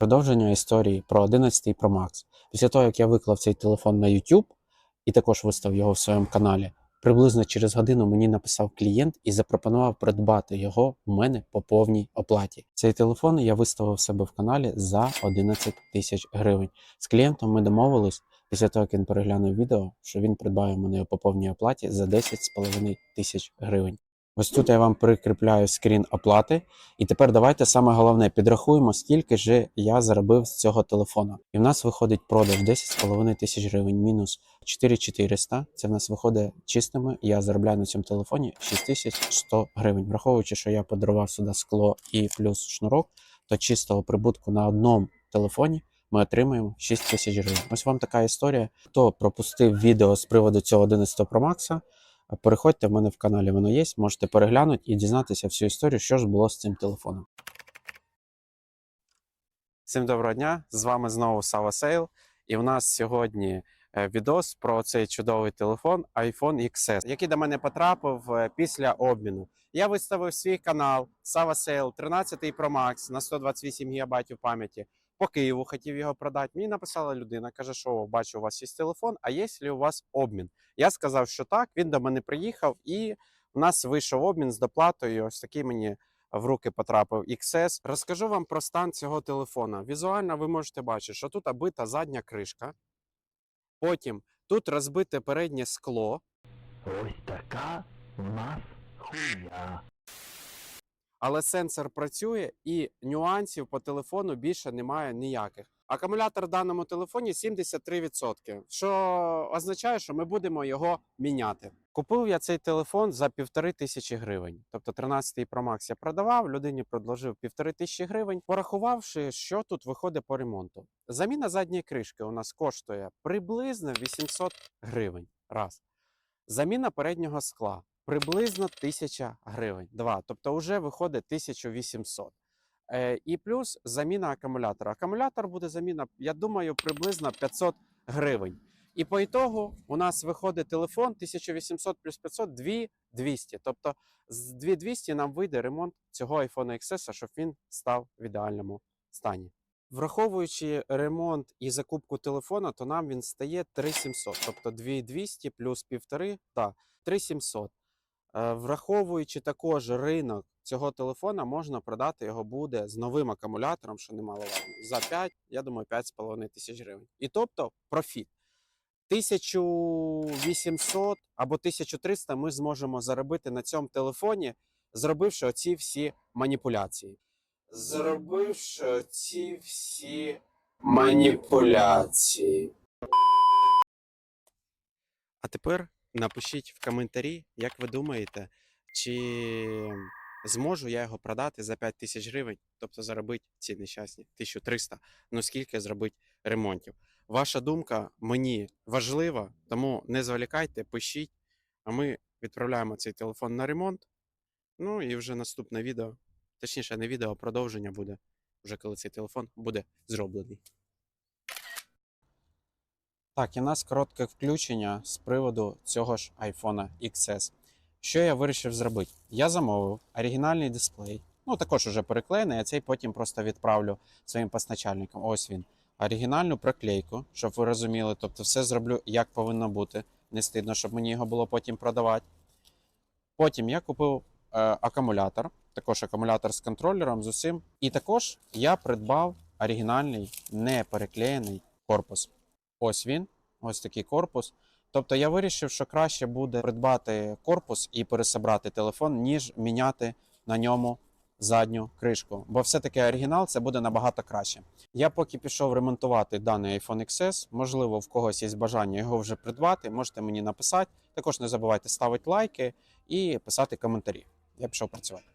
Продовження історії про 11 і про Max. Після того, як я виклав цей телефон на YouTube і також виставив його в своєму каналі, приблизно через годину мені написав клієнт і запропонував придбати його у мене по повній оплаті. Цей телефон я виставив себе в каналі за 11 тисяч гривень. З клієнтом ми домовились після того, як він переглянув відео, що він придбає мене по повній оплаті за 10,5 тисяч гривень. Ось тут я вам прикріпляю скрін оплати. І тепер давайте саме головне підрахуємо, скільки ж я заробив з цього телефона. І в нас виходить продаж 10,5 тисяч гривень мінус 4400. Це в нас виходить чистими. Я заробляю на цьому телефоні 6100 гривень. Враховуючи, що я подарував сюди скло і плюс шнурок, то чистого прибутку на одному телефоні. Ми отримаємо 6 тисяч гривень. Ось вам така історія. Хто пропустив відео з приводу цього 11 Pro Max, Переходьте в мене в каналі, воно є. Можете переглянути і дізнатися всю історію, що ж було з цим телефоном. Всім доброго дня! З вами знову Сава Сейл. І в нас сьогодні е, відос про цей чудовий телефон iPhone XS, який до мене потрапив е, після обміну. Я виставив свій канал Сава Сейл 13 Pro Max на 128 ГБ пам'яті. По Києву хотів його продати. Мені написала людина, каже, що бачу, у вас є телефон, а є ли у вас обмін? Я сказав, що так. Він до мене приїхав, і у нас вийшов обмін з доплатою. Ось такий мені в руки потрапив XS. Розкажу вам про стан цього телефона. Візуально ви можете бачити, що тут обита задня кришка. Потім тут розбите переднє скло. Ось така у нас хуйня. Але сенсор працює і нюансів по телефону більше немає ніяких. Акумулятор в даному телефоні 73%, що означає, що ми будемо його міняти. Купив я цей телефон за півтори тисячі гривень. Тобто 13 Pro Max я продавав, людині предложив півтори тисячі гривень, порахувавши, що тут виходить по ремонту. Заміна задньої кришки у нас коштує приблизно 800 гривень. Раз. Заміна переднього скла приблизно 1000 гривень. Два. Тобто вже виходить 1800. Е, і плюс заміна акумулятора. Акумулятор буде заміна, я думаю, приблизно 500 гривень. І по ітогу у нас виходить телефон 1800 плюс 500 2200. Тобто з 2200 нам вийде ремонт цього iPhone XS, щоб він став в ідеальному стані. Враховуючи ремонт і закупку телефона, то нам він стає 3700, тобто 2200 плюс 1,5, так, 3700. Е, Враховуючи також ринок цього телефона, можна продати його буде з новим акумулятором, що немаловажно, за 5, я думаю, 5,5 тисяч гривень. І тобто профіт. 1800 або 1300 ми зможемо заробити на цьому телефоні, зробивши оці всі маніпуляції. Зробивши ці всі маніпуляції. А тепер напишіть в коментарі, як ви думаєте, чи зможу я його продати за 5 тисяч гривень, тобто заробити ці нещасні 1300, ну скільки зробити ремонтів. Ваша думка мені важлива, тому не зволікайте, пишіть, а ми відправляємо цей телефон на ремонт. Ну і вже наступне відео, точніше, не відео, а продовження буде, вже коли цей телефон буде зроблений. Так, і нас коротке включення з приводу цього ж iPhone XS. Що я вирішив зробити? Я замовив оригінальний дисплей. Ну, також уже переклеєний, а цей потім просто відправлю своїм постачальникам. Ось він. Оригінальну приклейку, щоб ви розуміли. Тобто, все зроблю як повинно бути. Не стидно, щоб мені його було потім продавати. Потім я купив е, акумулятор, також акумулятор з контролером, з усім. І також я придбав оригінальний не переклеєний корпус. Ось він, ось такий корпус. Тобто я вирішив, що краще буде придбати корпус і пересобрати телефон, ніж міняти на ньому задню кришку. Бо все-таки оригінал це буде набагато краще. Я поки пішов ремонтувати даний iPhone XS, можливо, в когось є бажання його вже придбати, можете мені написати. Також не забувайте ставити лайки і писати коментарі. Я пішов працювати.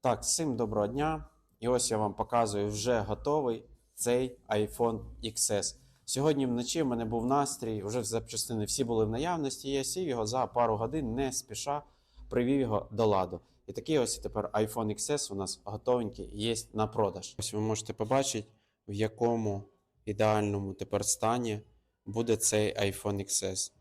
Так, всім доброго дня. І ось я вам показую вже готовий цей iPhone XS. Сьогодні вночі в мене був настрій, вже запчастини всі були в наявності. Я сів його за пару годин не спіша привів його до ладу. І такий ось тепер iPhone XS у нас готовенький є на продаж. Ось ви можете побачити, в якому ідеальному тепер стані буде цей iPhone XS.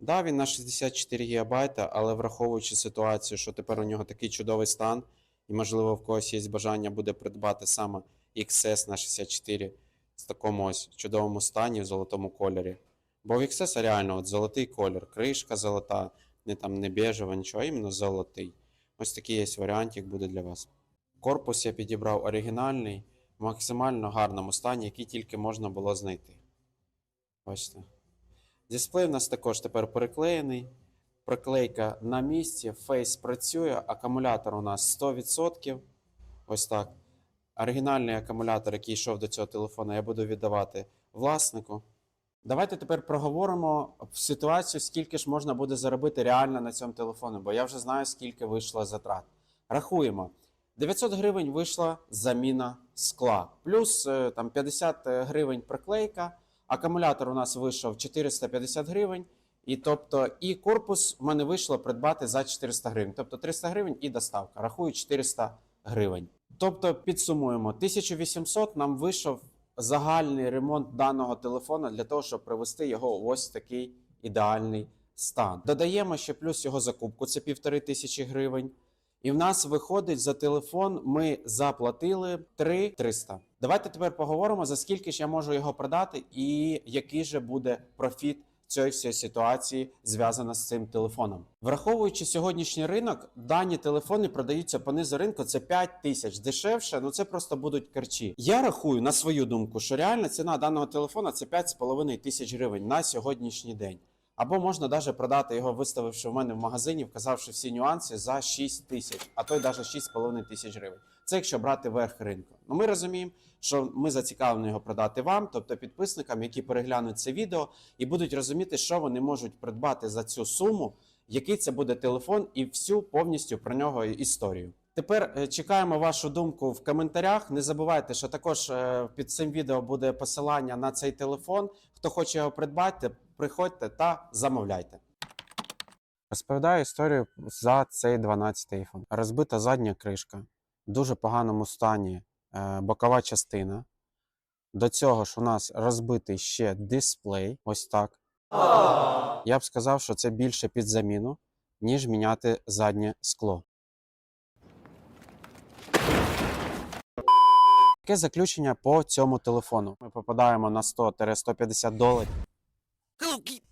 Да, він на 64 ГБ, але враховуючи ситуацію, що тепер у нього такий чудовий стан, І, можливо, в когось є бажання буде придбати саме XS на 64 в такому ось чудовому стані в золотому кольорі. Бо в XS реально от золотий колір, кришка золота, не там не бежева, нічого, а іменно золотий. Ось такий є варіантик буде для вас. Корпус я підібрав оригінальний, в максимально гарному стані, який тільки можна було знайти. Бачите. Дисплей у нас також тепер переклеєний. Проклейка на місці, фейс працює, акумулятор у нас 100%. Ось так. Оригінальний акумулятор, який йшов до цього телефону, я буду віддавати власнику. Давайте тепер проговоримо ситуацію, скільки ж можна буде заробити реально на цьому телефоні, бо я вже знаю, скільки вийшло затрат. Рахуємо. 900 гривень вийшла заміна скла, плюс е, там 50 гривень приклейка. Акумулятор у нас вийшов 450 гривень. І тобто, і корпус в мене вийшло придбати за 400 гривень. Тобто 300 гривень і доставка. Рахую 400 гривень. Тобто, підсумуємо, 1800 нам вийшов загальний ремонт даного телефона для того, щоб привести його в ось такий ідеальний стан. Додаємо ще плюс його закупку, це півтори тисячі гривень. І в нас виходить за телефон, ми заплатили 3300. Давайте тепер поговоримо, за скільки ж я можу його продати, і який же буде профіт цієї всієї ситуації зв'язана з цим телефоном. Враховуючи сьогоднішній ринок, дані телефони продаються по низу ринку. Це 5 тисяч дешевше. Ну це просто будуть карчі. Я рахую на свою думку, що реальна ціна даного телефона це 5,5 тисяч гривень на сьогоднішній день. Або можна навіть продати його, виставивши в мене в магазині, вказавши всі нюанси за 6 тисяч, а то й навіть 6,5 тисяч гривень. Це якщо брати верх ринку. Ну ми розуміємо, що ми зацікавлені його продати вам, тобто підписникам, які переглянуть це відео і будуть розуміти, що вони можуть придбати за цю суму, який це буде телефон, і всю повністю про нього історію. Тепер е, чекаємо вашу думку в коментарях. Не забувайте, що також е, під цим відео буде посилання на цей телефон. Хто хоче його придбати, приходьте та замовляйте. Розповідаю історію за цей 12 iPhone. Розбита задня кришка, в дуже поганому стані е, бокова частина. До цього ж у нас розбитий ще дисплей. Ось так. Я б сказав, що це більше під заміну, ніж міняти заднє скло. Яке заключення по цьому телефону? Ми попадаємо на 100-150 доларів. Hello, Kitty.